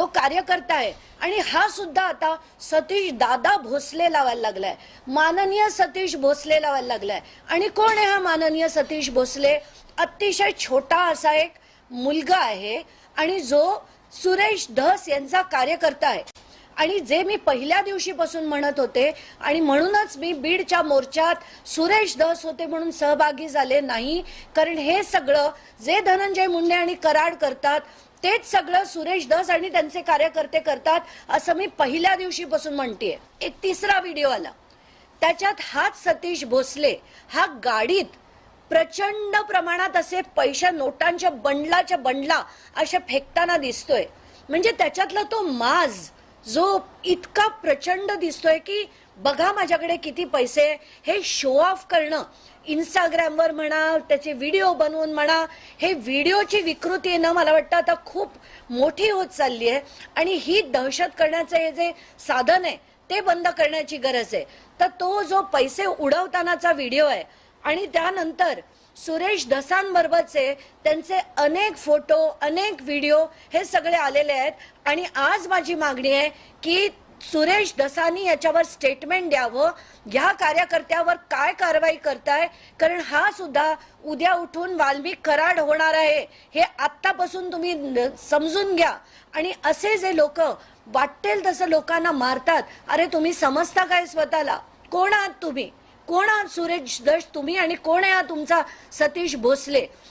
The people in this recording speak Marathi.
तो कार्यकर्ता आहे. आणि हा सुद्धा आता सतीश दादा भोसले लावायला लागलाय. माननीय सतीश भोसले लावायला लागलाय. आणि कोण आहे हा माननीय सतीश भोसले? अतिशय छोटा असा एक मुलगा आहे. आणि जो सुरेश धस यांचा कार्यकर्ता आहे. आणि जे मी पहिल्या दिवशीपासून म्हणत होते आणि म्हणूनच मी बीडच्या मोर्चात सुरेश धस होते म्हणून सहभागी झाले नाही. कारण हे सगळं जे धनंजय मुंडे आणि कराड करतात तेच सगळं सुरेश दस आणि त्यांचे कार्यकर्ते करतात असं मी पहिल्या दिवशीपासून म्हणतेय. एक तिसरा व्हिडिओ आला. त्याच्यात हाच सतीश भोसले हा गाडीत प्रचंड प्रमाणात असे पैशा नोटांच्या बंडलाच्या बंडला अशा फेकताना दिसतोय. म्हणजे त्याच्यातला तो माज जो इतका प्रचंड दिसतोय की बघा माझ्याकडे किती पैसे हे शो ऑफ करणं इंस्टाग्रामवर म्हणा त्याचे व्हिडिओ बनवून म्हणा हे व्हिडिओची विकृती आहे ना मला वाटतं आता खूप मोठी होत चालली आहे. आणि ही दहशत करण्याचं हे जे साधन आहे ते बंद करण्याची गरज आहे. तर तो जो पैसे उडवतानाचा व्हिडिओ आहे आणि त्यानंतर सुरेश धसांबरोबरचे त्यांचे अनेक फोटो अनेक व्हिडिओ हे सगळे आलेले आहेत. आणि आज माझी मागणी आहे की सुरेश दसानी याच्यावर स्टेटमेंट द्यावं. ह्या कार्यकर्त्यावर काय कारवाई करताय? कारण हा सुद्धा उद्या उठून वाल्मिक कराड होणार आहे. हे आत्तापासून तुम्ही समजून घ्या. आणि असे जे लोक वाटेल तसं लोकांना मारतात. अरे तुम्ही समजता काय स्वतःला? कोण आहात तुम्ही? कोण आहात सुरेश दश तुम्ही आणि कोण आहे हा तुमचा सतीश भोसले?